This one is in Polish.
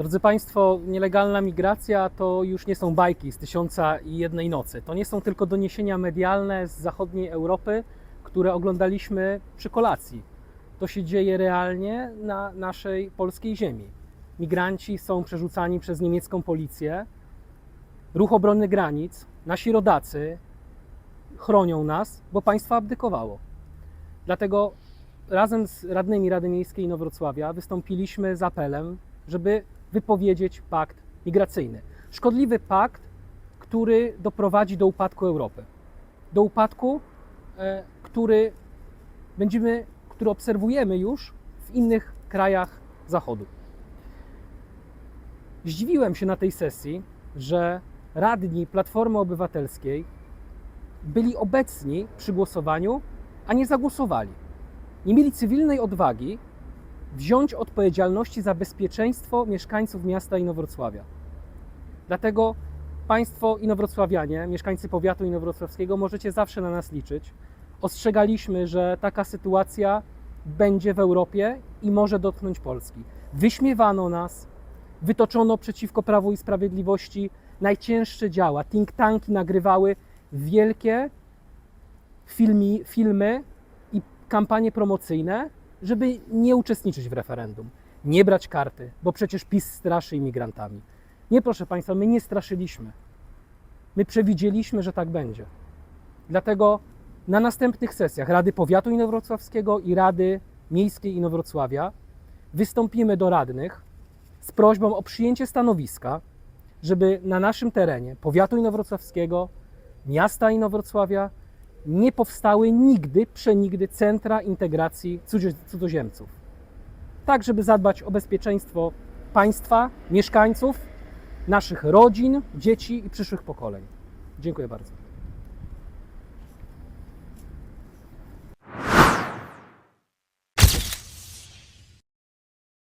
Drodzy Państwo, nielegalna migracja to już nie są bajki z tysiąca i jednej nocy. To nie są tylko doniesienia medialne z zachodniej Europy, które oglądaliśmy przy kolacji. To się dzieje realnie na naszej polskiej ziemi. Migranci są przerzucani przez niemiecką policję. Ruch obrony granic, nasi rodacy chronią nas, bo państwo abdykowało. Dlatego razem z radnymi Rady Miejskiej Inowrocławia wystąpiliśmy z apelem, żeby wypowiedzieć pakt migracyjny. Szkodliwy pakt, który doprowadzi do upadku Europy. Do upadku, e, który będziemy, który obserwujemy już w innych krajach Zachodu. Zdziwiłem się na tej sesji, że radni Platformy Obywatelskiej byli obecni przy głosowaniu, a nie zagłosowali. Nie mieli cywilnej odwagi wziąć odpowiedzialności za bezpieczeństwo mieszkańców miasta Inowrocławia. Dlatego Państwo inowrocławianie, mieszkańcy powiatu inowrocławskiego, możecie zawsze na nas liczyć. Ostrzegaliśmy, że taka sytuacja będzie w Europie i może dotknąć Polski. Wyśmiewano nas, wytoczono przeciwko Prawu i Sprawiedliwości najcięższe działa. Think tanki nagrywały wielkie filmi, filmy i kampanie promocyjne, żeby nie uczestniczyć w referendum, nie brać karty, bo przecież PiS straszy imigrantami. Nie, proszę Państwa, my nie straszyliśmy. My przewidzieliśmy, że tak będzie. Dlatego na następnych sesjach Rady Powiatu Inowrocławskiego i Rady Miejskiej Inowrocławia wystąpimy do radnych z prośbą o przyjęcie stanowiska, żeby na naszym terenie powiatu inowrocławskiego, miasta Inowrocławia nie powstały nigdy, przenigdy centra integracji cudzo- cudzoziemców. Tak, żeby zadbać o bezpieczeństwo państwa, mieszkańców, naszych rodzin, dzieci i przyszłych pokoleń. Dziękuję bardzo.